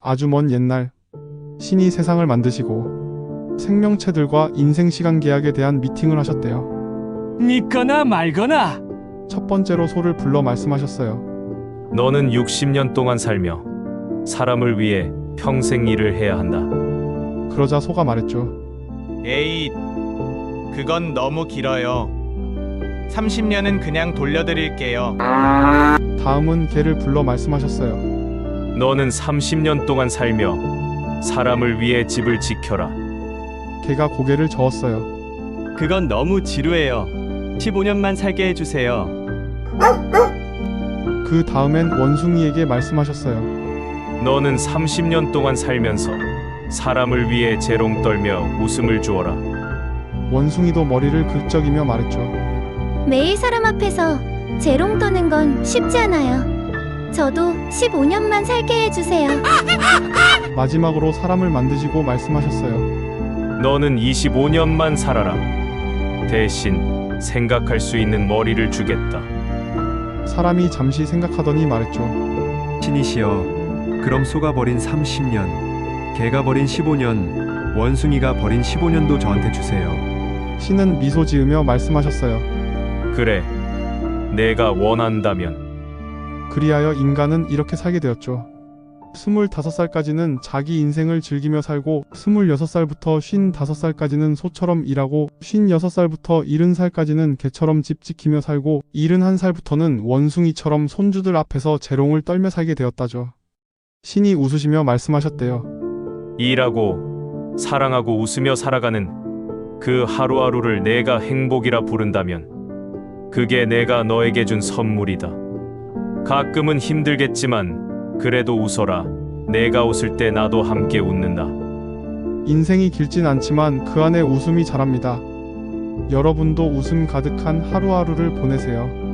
아주 먼 옛날 신이 세상을 만드시고 생명체들과 인생 시간 계약에 대한 미팅을 하셨대요. 믿거나 말거나 첫 번째로 소를 불러 말씀하셨어요. 너는 60년 동안 살며 사람을 위해 평생 일을 해야 한다. 그러자 소가 말했죠. 에이, 그건 너무 길어요. 30년은 그냥 돌려드릴게요. 다음은 개를 불러 말씀하셨어요. 너는 30년 동안 살며 사람을 위해 집을 지켜라. 개가 고개를 저었어요. 그건 너무 지루해요. 15년만 살게 해주세요. 그 다음엔 원숭이에게 말씀하셨어요. 너는 30년 동안 살면서 사람을 위해 재롱 떨며 웃음을 주어라. 원숭이도 머리를 긁적이며 말했죠. 매일 사람 앞에서 재롱 떠는 건 쉽지 않아요. 저도 15년만 살게 해주세요. 마지막으로 사람을 만드시고 말씀하셨어요. 너는 25년만 살아라. 대신 생각할 수 있는 머리를 주겠다. 사람이 잠시 생각하더니 말했죠. 신이시여, 그럼 소가 버린 30년, 개가 버린 15년, 원숭이가 버린 15년도 저한테 주세요. 신은 미소 지으며 말씀하셨어요. 그래. 내가 원한다면 그리하여 인간은 이렇게 살게 되었죠. 25살까지는 자기 인생을 즐기며 살고 26살부터 55살까지는 소처럼 일하고 56살부터 70살까지는 개처럼 집 지키며 살고 71살부터는 원숭이처럼 손주들 앞에서 재롱을 떨며 살게 되었다죠. 신이 웃으시며 말씀하셨대요. 일하고 사랑하고 웃으며 살아가는 그 하루하루를 내가 행복이라 부른다면 그게 내가 너에게 준 선물이다. 가끔은 힘들겠지만 그래도 웃어라. 내가 웃을 때 나도 함께 웃는다. 인생이 길진 않지만 그 안에 웃음이 자랍니다. 여러분도 웃음 가득한 하루하루를 보내세요.